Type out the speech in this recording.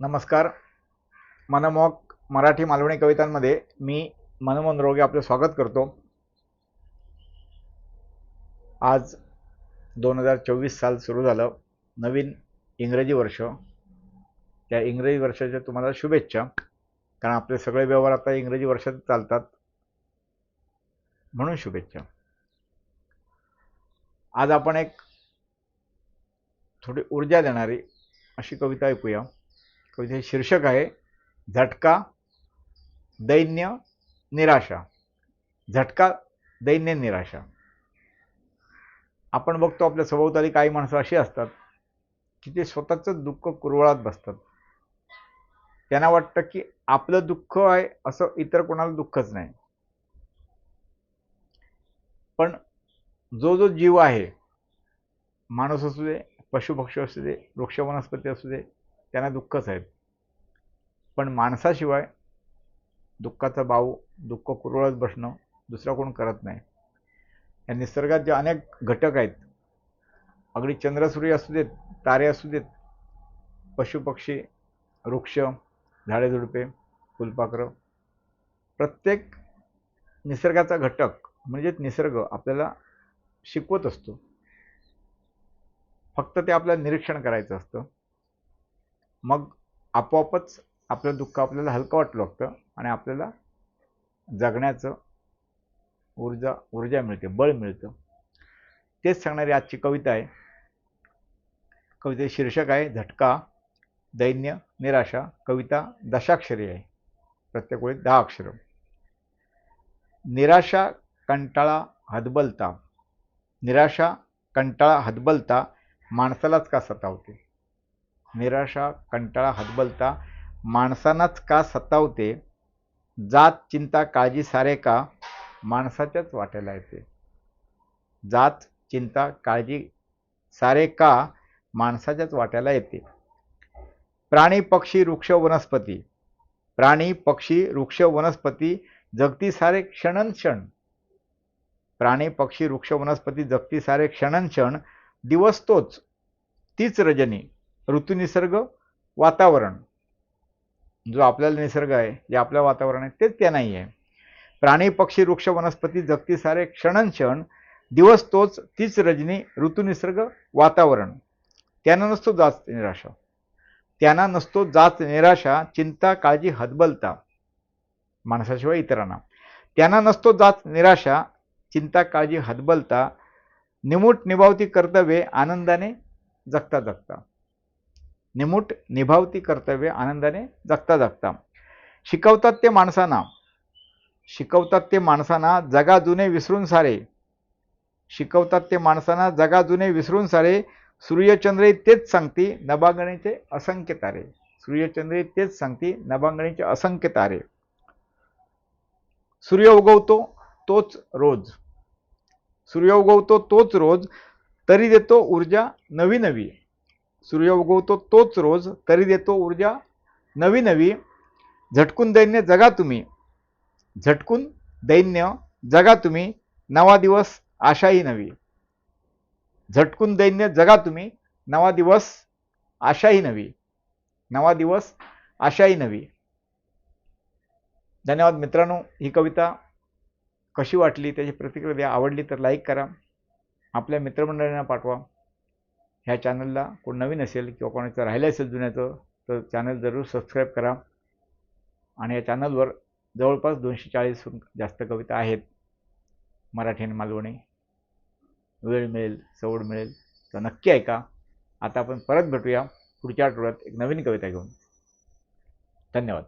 नमस्कार. मनमोहक मराठी मालवणी कवितांमध्ये मी मनमोहन रोगे आपलं स्वागत करतो. आज दोन हजार चोवीस साल सुरू झालं नवीन इंग्रजी वर्ष. त्या इंग्रजी वर्षाच्या तुम्हाला शुभेच्छा. कारण आपले सगळे व्यवहार आता इंग्रजी वर्षात चालतात. म्हणून शुभेच्छा. आज आपण एक थोडी ऊर्जा देणारी अशी कविता ऐकूया. कवितेचे शीर्षक आहे झटका दैन्य निराशा. झटका दैन्य निराशा. आपण बघतो आपल्या सभोवताली काही माणसं अशी असतात की ते स्वतःचं दुःख कुरवळात बसतात. त्यांना वाटतं की आपलं दुःख आहे असं इतर कोणाला दुःखच नाही. पण जो जो जीव आहे माणूस असू दे पशुपक्षी असू दे वृक्ष वनस्पती असू दे त्यांना दुःखच आहेत पण माणसाशिवाय दुःखाचा भाव दुःख कुरळत बसणं दुसरा कोण करत नाही. या निसर्गात जे अनेक घटक आहेत अगदी चंद्रसूर्य असू देत तारे असू देत पशुपक्षी वृक्ष झाडेझुडपे फुलपाखरं प्रत्येक निसर्गाचा घटक म्हणजेच निसर्ग आपल्याला शिकवत असतो. फक्त ते आपल्याला निरीक्षण करायचं असतं. मग आपोआपच आपलं दुःख आपल्याला हलकं वाटू लागतं आणि आपल्याला जगण्याचं ऊर्जा ऊर्जा मिळते बळ मिळतं. तेच सांगणारी आजची कविता आहे. कविते शीर्षक आहे झटका दैन्य निराशा कविता दशाक्षरी आहे. प्रत्येक वेळी दहा अक्षरं. निराशा कंटाळा हदबलता निराशा कंटाळा हदबलता माणसालाच का सतावते? निराशा कंटाळा हतबलता माणसांनाच का सतावते? जात चिंता काळजी सारे का माणसाच्याच वाट्याला येते? जात चिंता काळजी सारे का माणसाच्याच वाट्याला येते? प्राणी पक्षी वृक्ष वनस्पती. प्राणी पक्षी वृक्ष वनस्पती जगती सारे क्षणन क्षण. प्राणी पक्षी वृक्ष वनस्पती जगती सारे क्षणन क्षण. दिवस तोच. तीच रजनी. ऋतुनिसर्ग वातावरण. जो आपल्याला निसर्ग आहे जे आपल्या वातावरण आहे तेच त्या नाही आहे प्राणी पक्षी वृक्ष वनस्पती जगती सारे क्षणन क्षण दिवस तोच तीच रजनी ऋतुनिसर्ग वातावरण. त्यांना नसतो जाच निराशा. त्यांना नसतो जाच निराशा चिंता काळजी हदबलता माणसाशिवाय इतरांना. त्यांना नसतो जाच निराशा चिंता काळजी हदबलता निमूट निभावती कर्तव्ये आनंदाने जगता जगता. निमूट निभावती कर्तव्य आनंदाने जगता जगता. शिकवतात ते माणसांना. शिकवतात ते माणसांना जगा जुने विसरून सारे. शिकवतात ते माणसांना जगा जुने विसरून सारे. सूर्यचंद्रे तेच सांगती नभांगणीचे असंख्य तारे. सूर्यचंद्रे तेच सांगती नभांगणीचे असंख्य तारे. सूर्य उगवतो तोच रोज. सूर्य उगवतो तोच रोज तरी देतो ऊर्जा नवी नवी. सूर्य उगवतो तोच रोज तरी देतो ऊर्जा. नवी नवी झटकून दैन्य जगा तुम्ही. झटकून दैन्य जगा तुम्ही. नवा दिवस आशाही नवी. झटकून दैन्य जगा तुम्ही. नवा दिवस आशाही नवी. नवा दिवस आशाही नवी. धन्यवाद मित्रांनो. ही कविता कशी वाटली त्याची प्रतिक्रिया आवडली तर लाईक करा. आपल्या मित्रमंडळींना पाठवा. ह्या चॅनलला कोण नवीन असेल किंवा कोणाचं राहिलं असेल जुन्याचं तर चॅनल जरूर सबस्क्राईब करा. आणि या चॅनलवर जवळपास दोनशे चाळीसहून जास्त कविता आहेत. मराठी आणि मालवणी. वेळ मिळेल सवड मिळेल तर नक्की ऐका. आता आपण परत भेटूया पुढच्या आठवड्यात एक नवीन कविता घेऊन. धन्यवाद.